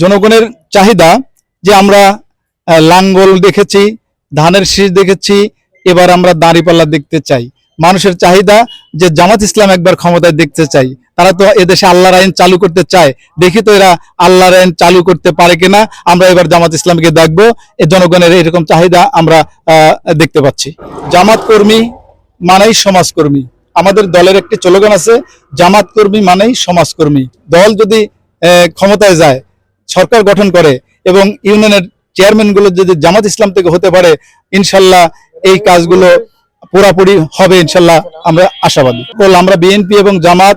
জনগণের চাহিদা যে আমরা লাঙ্গল দেখেছি, ধানের শীষ দেখেছি, এবার আমরা দাঁড়িপাল্লা দেখতে চাই। মানুষের চাহিদা যে জামাত ইসলাম একবার ক্ষমতায় দেখতে চাই। তারা তো এদেশে আল্লাহর আইন চালু করতে চায়। দেখি তো এরা আল্লাহর আইন চালু করতে পারে কিনা, আমরা এবার জামাত ইসলামকে দেখব। এ জনগণের এরকম চাহিদা আমরা দেখতে পাচ্ছি। জামাত কর্মী মানেই সমাজকর্মী। আমাদের দলের একটি স্লোগান আছে, জামাত কর্মী মানেই সমাজকর্মী দল যদি ক্ষমতায় যায়, সরকার গঠন করে এবং ইউনিয়নের চেয়ারম্যানগুলো যদি জামাত ইসলাম থেকে হতে পারে, ইনশাল্লাহ এই কাজগুলো পুরাপুরি হবে, ইনশাল্লাহ আমরা আশাবাদী। বল আমরা বিএনপি এবং জামাত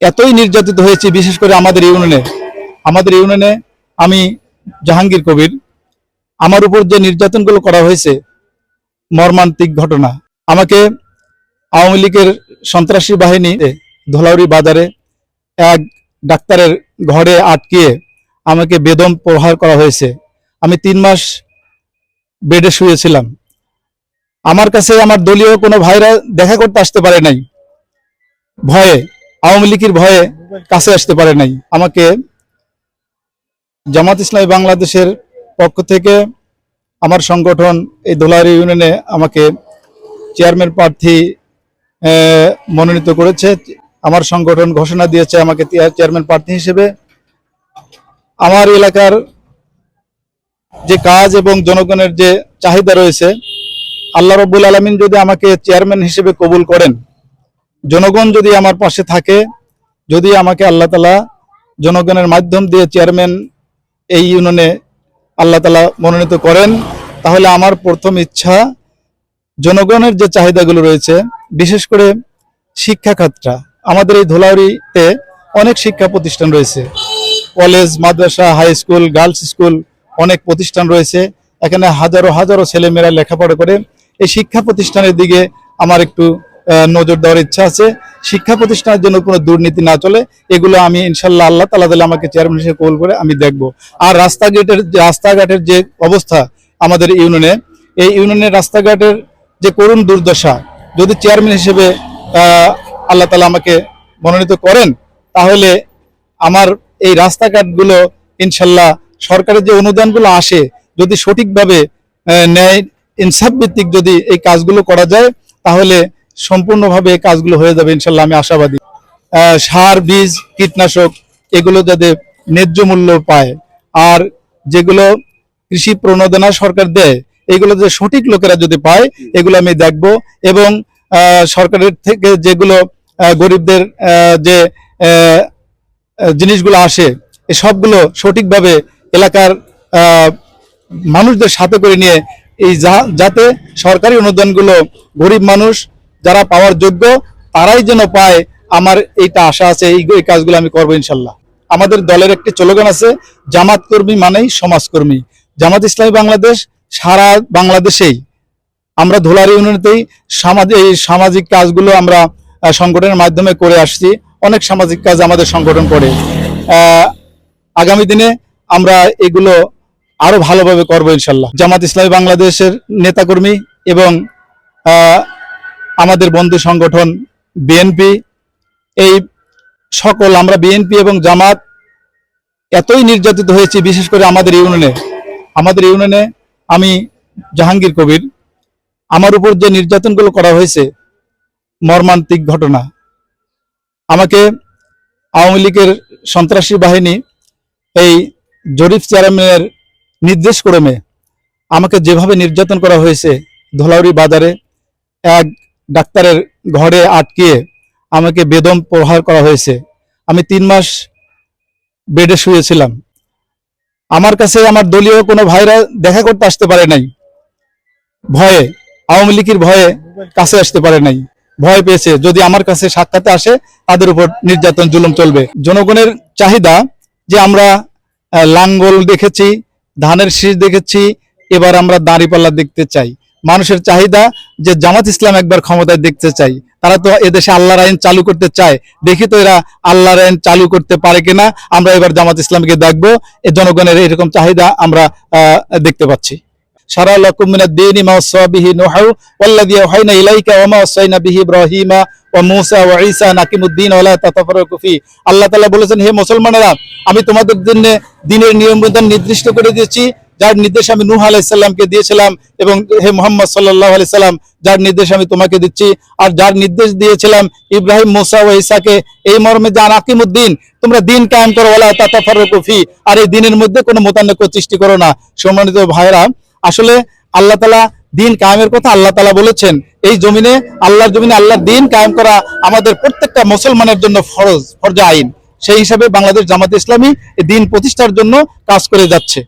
এতই নির্যাতিত হয়েছি, বিশেষ করে আমাদের ইউনিয়নে। আমাদের ইউনিয়নে আমি জাহাঙ্গীর কবির, আমার উপর যে নির্যাতনগুলো করা হয়েছে, মর্মান্তিক ঘটনা। আমাকে আওয়ামী লীগের সন্ত্রাসী বাহিনী ধলাউরি বাজারে এক ডাক্তারের ঘরে আটকিয়ে আমাকে বেদম প্রহার করা হয়েছে। আমি তিন মাস বেডে শুয়েছিলাম। আমার কাছে আমার দলীয় কোনো ভাইরা দেখা করতে আসতে পারে নাই। ভয়ে, আওয়ামী লীগের ভয়ে কাছে আসতে পারে নাই। আমাকে জামাত ইসলামী বাংলাদেশের পক্ষ থেকে আমার সংগঠন এই দোলারি ইউনিয়নে আমাকে চেয়ারম্যান প্রার্থী মনোনীত করেছে। আমার সংগঠন ঘোষণা দিয়েছে আমাকে চেয়ারম্যান প্রার্থী হিসেবে। আমার এলাকার যে কাজ এবং জনগণের যে চাহিদা রয়েছে, আল্লাহ রব্বুল আলমিন যদি আমাকে চেয়ারম্যান হিসেবে কবুল করেন, জনগণ যদি আমার পাশে থাকে, যদি আমাকে আল্লাহ তালা জনগণের মাধ্যম দিয়ে চেয়ারম্যান এই ইউনিয়নে আল্লাহ তালা মনোনীত করেন, তাহলে আমার প্রথম ইচ্ছা জনগণের যে চাহিদাগুলো রয়েছে বিশেষ করে শিক্ষা খাতটা আমাদের এই ধোলাউড়িতে অনেক শিক্ষা প্রতিষ্ঠান রয়েছে। কলেজ, মাদ্রাসা, হাই স্কুল, গার্লস স্কুল অনেক প্রতিষ্ঠান রয়েছে। এখানে হাজারো হাজারো ছেলেমেয়েরা লেখাপড়া করে। এই শিক্ষা প্রতিষ্ঠানের দিকে আমার একটু নজর দেওয়ার ইচ্ছা আছে। শিক্ষা প্রতিষ্ঠানের জন্য কোনো দুর্নীতি না চলে। এগুলো আমি ইনশাল্লাহ আল্লাহ তালা তালা আমাকে চেয়ারম্যান হিসেবে কল করে আমি দেখব। আর রাস্তাঘাটের যে রাস্তাঘাটের যে অবস্থা আমাদের ইউনিয়নে, এই ইউনিয়নের রাস্তাঘাটের যে করুণ দুর্দশা যদি চেয়ারম্যান হিসেবে আল্লাহ তালা আমাকে মনোনীত করেন, তাহলে আমার এই রাস্তাঘাটগুলো ইনশাল্লাহ সরকারের যে অনুদানগুলো আসে, যদি সঠিকভাবে ন্যায় ইনসাফ ভিত্তিক যদি এই কাজগুলো করা যায়, তাহলে সম্পূর্ণভাবে এই কাজগুলো হয়ে যাবে ইনশাল্লাহ আমি আশাবাদী। সার, বীজ, কীটনাশক, এগুলো যাতে ন্যায্য মূল্য পায়। আর যেগুলো কৃষি প্রণোদনা সরকার দেয় এগুলো যে সঠিক লোকেরা যদি পায় এগুলো আমি দেখব এবং সরকারের থেকে যেগুলো গরিবদের যে জিনিসগুলো আসে সবগুলো সঠিকভাবে এলাকার মানুষদের সাথে করে নিয়ে এই যা- যাতে সরকারি অনুদানগুলো গরিব মানুষ যারা পাওয়ার যোগ্য তারাই যেন পায় আমার এইটা আশা আছে এই এই কাজগুলো আমি করব ইনশাল্লাহ। আমাদের দলের একটি স্লোগান আছে জামাত কর্মী মানেই সমাজকর্মী। জামাত ইসলামী বাংলাদেশ সারা বাংলাদেশেই আমরা ধোলার ইউনিয়নেতেই সামাজিক এই সামাজিক কাজগুলো আমরা সংগঠনের মাধ্যমে করে আসছি। অনেক সামাজিক কাজ আমাদের সংগঠন করে। আগামী দিনে আমরা এগুলো আরও ভালোভাবে করব ইনশাল্লাহ। জামাত ইসলামী বাংলাদেশের নেতাকর্মী এবং আমাদের বন্ধু সংগঠন বিএনপি, এই সকল আমরা বিএনপি এবং জামাত এতই নির্যাতিত হয়েছি, বিশেষ করে আমাদের ইউনিয়নে। আমাদের ইউনিয়নে আমি জাহাঙ্গীর কবির, আমার উপর যে নির্যাতনগুলো করা হয়েছে, মর্মান্তিক ঘটনা। আমাকে আওয়ামী লীগের সন্ত্রাসী বাহিনী এই জরিফ চেয়ারম্যানের নির্দেশ ক্রমে আমাকে যেভাবে নির্যাতন করা হয়েছে ধলাউরি বাজারে এক ডাক্তারের ঘরে আটকিয়ে আমাকে বেদম প্রহার করা হয়েছে। আমি তিন মাস বেডে শুয়েছিলাম। আমার কাছে আমার দলীয় কোনো ভাইরা দেখা করতে আসতে পারে নাই। ভয়ে, আওয়ামী লীগের ভয়ে কাছে আসতে পারে নাই। ভয় পেয়েছে। যদি আমার কাছে সাক্ষাতে আসে, তাদের উপর নির্যাতন, জুলুম চলবে। জনগণের চাহিদা যে আমরা লাঙ্গল দেখেছি, ধানের শীষ দেখেছি, এবার আমরা দাঁড়িপাল্লা দেখতে চাই। মানুষের চাহিদা যে জামাত ইসলাম একবার ক্ষমতায় দেখতে চাই। তারা তো এদেশে আল্লাহর আইন চালু করতে চায়। দেখি তো এরা আল্লাহর আইন চালু করতে পারে কিনা, আমরা এবার জামাত ইসলামকে দেখব। এ জনগণের এরকম চাহিদা আমরা দেখতে পাচ্ছি। শারা লাকুম মিনাদ দীনি মা ওয়াসা বিহি নূহু ওয়াল্লাযী আওহাইনা ইলাইকা ওয়া মা ওয়াসাইনা বিহি ইব্রাহিমা ওয়া মূসা ওয়া ঈসা, নাকিমুদ্দিন ওয়া লা তাতাফারাকু ফি। আল্লাহ তাআলা বলেছেন, হে মুসলমানেরা, আমি তোমাদের জন্য দিনের নিয়ম নির্দিষ্ট করে দিয়েছি। যার নির্দেশ আমি নূহ আলাইহিস সালামকে দিয়েছিলাম এবং হে মোহাম্মদ সাল্লাল্লাহু আলাইহি সাল্লাম, যার নির্দেশ আমি তোমাকে দিচ্ছি। আর যার নির্দেশ দিয়েছিলাম ইব্রাহিম, মুসা ও ঈসাকে, এই মর্মে যে আকিমুদ্দিন, তোমরা দিন কায়েম করো, ওয়ালা তাতাফারাকু ফি, আর এই দিনের মধ্যে কোনো মতানৈক্য সৃষ্টি করো না। সম্মানিত ভাইরা আসলে আল্লাহ তালা দিন কায়েমের কথা আল্লাহ তালা বলেছেন। এই জমিনে, আল্লাহর জমিনে আল্লাহর দিন কায়েম করা আমাদের প্রত্যেকটা মুসলমানের জন্য ফরজ, ফরজা আইন। সেই হিসাবে বাংলাদেশ জামাত ইসলামী দিন প্রতিষ্ঠার জন্য কাজ করে যাচ্ছে।